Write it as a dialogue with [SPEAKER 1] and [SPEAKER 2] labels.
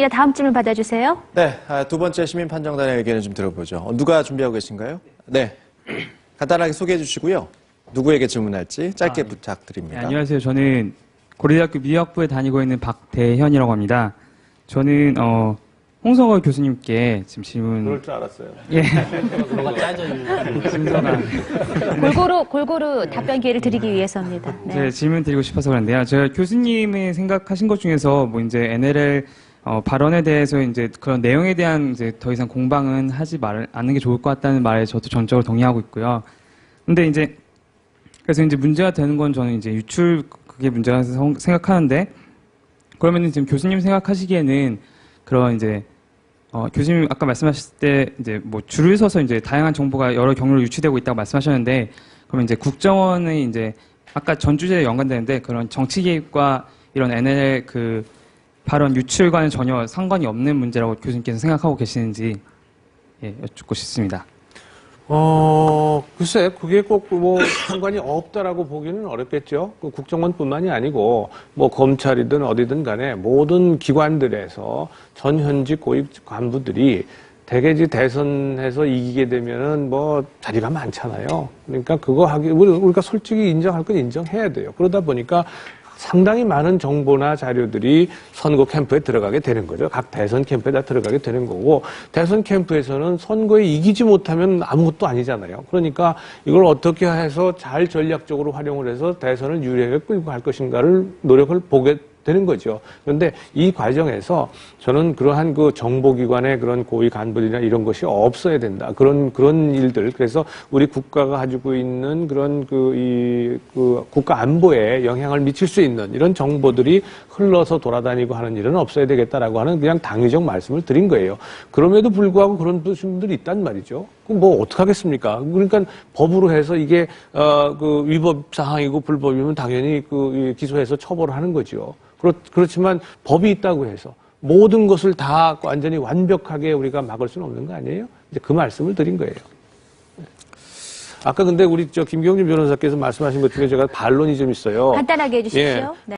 [SPEAKER 1] 기자 다음 질문 받아주세요.
[SPEAKER 2] 네, 아, 두 번째 시민 판정단의 의견을 좀 들어보죠. 어, 누가 준비하고 계신가요? 네, 간단하게 소개해 주시고요. 누구에게 질문할지 짧게
[SPEAKER 3] 네,
[SPEAKER 2] 부탁드립니다.
[SPEAKER 3] 안녕하세요. 저는 고려대학교 미학부에 다니고 있는 박대현이라고 합니다. 저는 어, 홍성월 교수님께 지금 질문
[SPEAKER 4] 그럴 줄 알았어요.
[SPEAKER 3] 예
[SPEAKER 5] 뭐가 짜져 있는.
[SPEAKER 3] 순서가
[SPEAKER 1] 골고루 골고루 답변 기회를 드리기 위해서입니다. 네.
[SPEAKER 3] 제 질문 드리고 싶어서 그런데요. 제가 교수님이 생각하신 것 중에서 뭐 이제 NLL 어, 발언에 대해서 이제 그런 내용에 대한 이제 더 이상 공방은 하지 말, 않는 게 좋을 것 같다는 말에 저도 전적으로 동의하고 있고요. 근데 이제 그래서 이제 문제가 되는 건 저는 이제 유출 그게 문제가 성- 생각하는데 그러면은 지금 교수님 생각하시기에는 그런 이제 어, 교수님 아까 말씀하셨을 때 이제 뭐 줄을 서서 이제 다양한 정보가 여러 경로로 유치되고 있다고 말씀하셨는데 그러면 이제 국정원의 이제 아까 전 주제에 연관되는데 그런 정치 개입과 이런 NL 그 발언 유출과는 전혀 상관이 없는 문제라고 교수님께서 생각하고 계시는지 예, 여쭙고 싶습니다.
[SPEAKER 4] 어, 글쎄, 그게 꼭 뭐 상관이 없다라고 보기는 어렵겠죠. 그 국정원뿐만이 아니고 뭐 검찰이든 어디든 간에 모든 기관들에서 전 현직 고위 간부들이 대개지 대선해서 이기게 되면은 뭐 자리가 많잖아요. 그러니까 그거 하기 우리- 우리가 솔직히 인정할 건 인정해야 돼요. 그러다 보니까 상당히 많은 정보나 자료들이 선거 캠프에 들어가게 되는 거죠. 각 대선 캠프에 다 들어가게 되는 거고 대선 캠프에서는 선거에 이기지 못하면 아무것도 아니잖아요. 그러니까 이걸 어떻게 해서 잘 전략적으로 활용을 해서 대선을 유리하게 끌고 갈 것인가를 노력을 보게 되는 거죠. 그런데 이 과정에서 저는 그러한 그 정보기관의 그런 고위 간부들이나 이런 것이 없어야 된다. 그런, 그런 일들. 그래서 우리 국가가 가지고 있는 그런 그, 이, 그 국가 안보에 영향을 미칠 수 있는 이런 정보들이 흘러서 돌아다니고 하는 일은 없어야 되겠다라고 하는 그냥 당위적 말씀을 드린 거예요. 그럼에도 불구하고 그런 분들이 있단 말이죠. 뭐 어떡하겠습니까? 그러니까 법으로 해서 이게, 어, 그 위법 사항이고 불법이면 당연히 그이 기소해서 처벌을 하는 거죠. 그렇, 그렇지만 법이 있다고 해서 모든 것을 다 완전히 완벽하게 우리가 막을 수는 없는 거 아니에요? 이제 그 말씀을 드린 거예요. 아까 근데 우리 저 김경준 변호사께서 말씀하신 것 중에 제가 반론이 좀 있어요.
[SPEAKER 1] 간단하게 해주십시오.
[SPEAKER 4] 예.
[SPEAKER 1] 네.